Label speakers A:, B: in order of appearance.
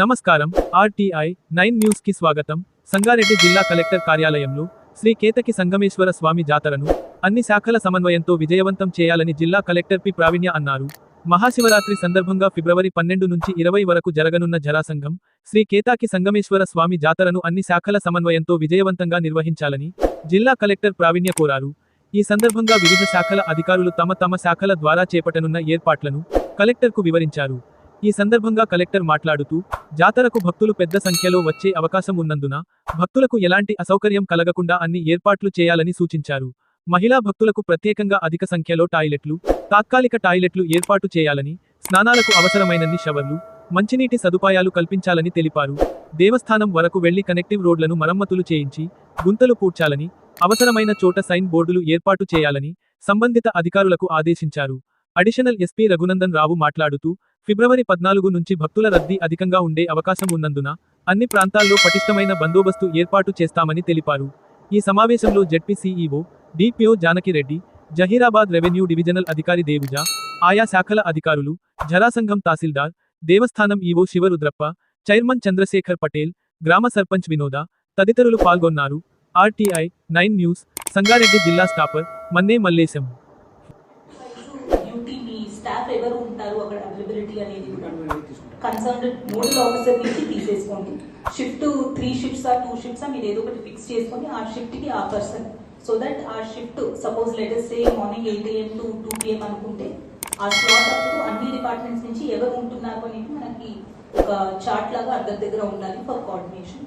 A: నమస్కారం. RTI nine న్యూస్కి స్వాగతం. సంగారెడ్డి జిల్లా కలెక్టర్ కార్యాలయంలో శ్రీ కేతకి సంగమేశ్వర స్వామి జాతరను అన్ని శాఖల సమన్వయంతో విజయవంతం చేయాలని జిల్లా కలెక్టర్ పి. ప్రావీణ్య అన్నారు. మహాశివరాత్రి సందర్భంగా ఫిబ్రవరి పన్నెండు నుంచి ఇరవై వరకు జరగనున్న జరాసంఘం శ్రీ కేతాకి సంగమేశ్వర స్వామి జాతరను అన్ని శాఖల సమన్వయంతో విజయవంతంగా నిర్వహించాలని జిల్లా కలెక్టర్ ప్రావీణ్య కోరారు. ఈ సందర్భంగా వివిధ శాఖల అధికారులు తమ తమ శాఖల ద్వారా చేపట్టనున్న ఏర్పాట్లను కలెక్టర్కు వివరించారు. ఈ సందర్భంగా కలెక్టర్ మాట్లాడుతూ జాతరకు భక్తులు పెద్ద సంఖ్యలో వచ్చే అవకాశం ఉన్నందున భక్తులకు ఎలాంటి అసౌకర్యం కలగకుండా అన్ని ఏర్పాట్లు చేయాలని సూచించారు. మహిళా భక్తులకు ప్రత్యేకంగా అధిక సంఖ్యలో టాయిలెట్లు తాత్కాలిక టాయిలెట్లు ఏర్పాటు చేయాలని స్నానాలకు అవసరమైనన్ని షవర్లు మంచినీటి సదుపాయాలు కల్పించాలని తెలిపారు. దేవస్థానం వరకు వెళ్ళి కనెక్టివ్ రోడ్లను మరమ్మతులు చేయించి గుంతలు పూడ్చాలని అవసరమైన చోట సైన్ బోర్డులు ఏర్పాటు చేయాలని సంబంధిత అధికారులకు ఆదేశించారు. అడిషనల్ ఎస్పీ రఘునందన్ రావు మాట్లాడుతూ ఫిబ్రవరి పద్నాలుగు నుంచి భక్తుల రద్దీ అధికంగా ఉండే అవకాశం ఉన్నందున అన్ని ప్రాంతాల్లో పటిష్టమైన బందోబస్తు ఏర్పాటు చేస్తామని తెలిపారు. ఈ సమావేశంలో ZP CEO DPO Janakireddy Zaheerabad revenue divisional అధికారి దేవుజ ఆయా శాఖల అధికారులు జరాసంఘం తహసీల్దార్ దేవస్థానం ఈవో శివరుద్రప్ప చైర్మన్ చంద్రశేఖర్ పటేల్ గ్రామ సర్పంచ్ వినోద తదితరులు పాల్గొన్నారు. ఆర్టీఐ నైన్ న్యూస్ సంగారెడ్డి జిల్లా స్టాపర్ మన్నే మల్లేశం.
B: ఎవరు ఉంటారు అక్కడ అవైలబిలిటీ అనేది కూడా? కన్సర్న్ నోడల్ ఆఫీసర్ నుంచి తీసేసుకోండి. షిఫ్ట్ త్రీ షిఫ్ట్స్ ఆ టూ షిఫ్ట్స్ మీరు ఏదో ఒకటి ఫిక్స్ చేసుకొని ఆ షిఫ్ట్కి ఆ పర్సన్ సో దట్ ఆ shift suppose let's say morning eight AM to two PM అనుకుంటే ఆ స్లాట్ అప్పుడు అన్ని డిపార్ట్మెంట్స్ నుంచి ఎవరు ఉంటున్నారు అనేది మనకి ఒక చార్ట్ లాగా అందరి దగ్గర ఉండాలి ఫర్ కోఆర్డినేషన్